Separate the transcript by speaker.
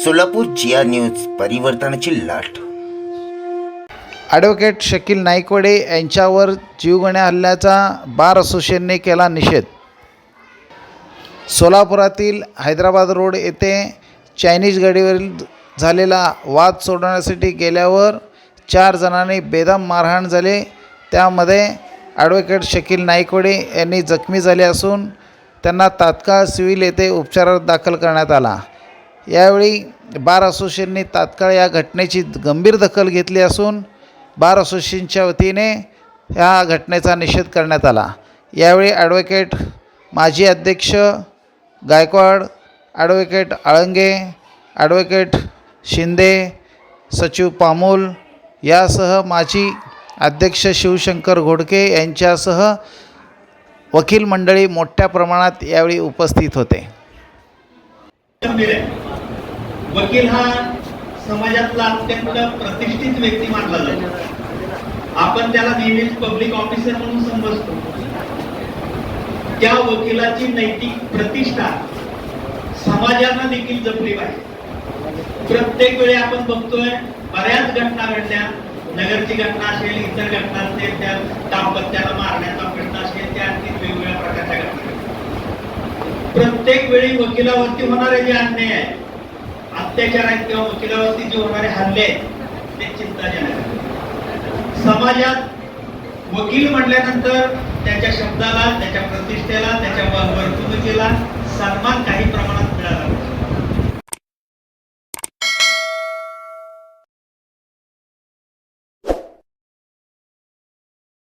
Speaker 1: सोलापूर जिया news परिवर्तनाची लाट.
Speaker 2: Advocate Shakeel Naikwade यांच्यावर जीवगुण्या हल्ल्याचा बार असोसिएशनने केला निषेध. सोलापुरातील हैदराबाद रोड येथे चायनीज गाडीवरील झालेला वाद सोडवण्यासाठी गेल्यावर चार जणांनी बेदम मारहाण झाले. त्यामध्ये ॲडव्होकेट शकील नाईकवडे यांनी जखमी झाले असून त्यांना तात्काळ सिव्हिल येथे उपचारात दाखल करण्यात आला. यावेळी बार असोसिएशनने तात्काळ या घटनेची गंभीर दखल घेतली असून बार असोसिएशनच्या वतीने ह्या घटनेचा निषेध करण्यात आला. यावेळी ॲडव्होकेट माजी अध्यक्ष गायकवाड ॲडव्होकेट आळंगे ॲडव्होकेट शिंदे सचिव पामोल यासह माजी अध्यक्ष शिवशंकर घोडके यांच्यासह वकील मंडळी मोठ्या प्रमाणात यावेळी उपस्थित होते.
Speaker 3: वकील हा समाजातला अत्यंत प्रतिष्ठित व्यक्ती मानला जातो. आपण त्याला नेहमीच पब्लिक ऑफिसर म्हणून समजतो. त्या वकिलाची नैतिक प्रतिष्ठा समाजानं देखील जपली पाहिजे. प्रत्येक वेळी आपण बघतोय बऱ्याच घटना घडल्या. नगरची घटना असेल इतर घटना असेल त्या दाम्पत्याला मारण्याचा प्रश्न असेल त्या आणखी वेगवेगळ्या प्रकारच्या घटना. प्रत्येक वेळी वकिलावरती होणारे जे अन्याय आहे अत्याचार आहेत किंवा वकिलावरती जे होणारे हल्ले आहेत ते चिंताजनक समाजात वकील म्हटल्यानंतर त्याच्या शब्दाला त्याच्या प्रतिष्ठेला त्याच्या वर्तणुकीला सन्मान काही प्रमाणात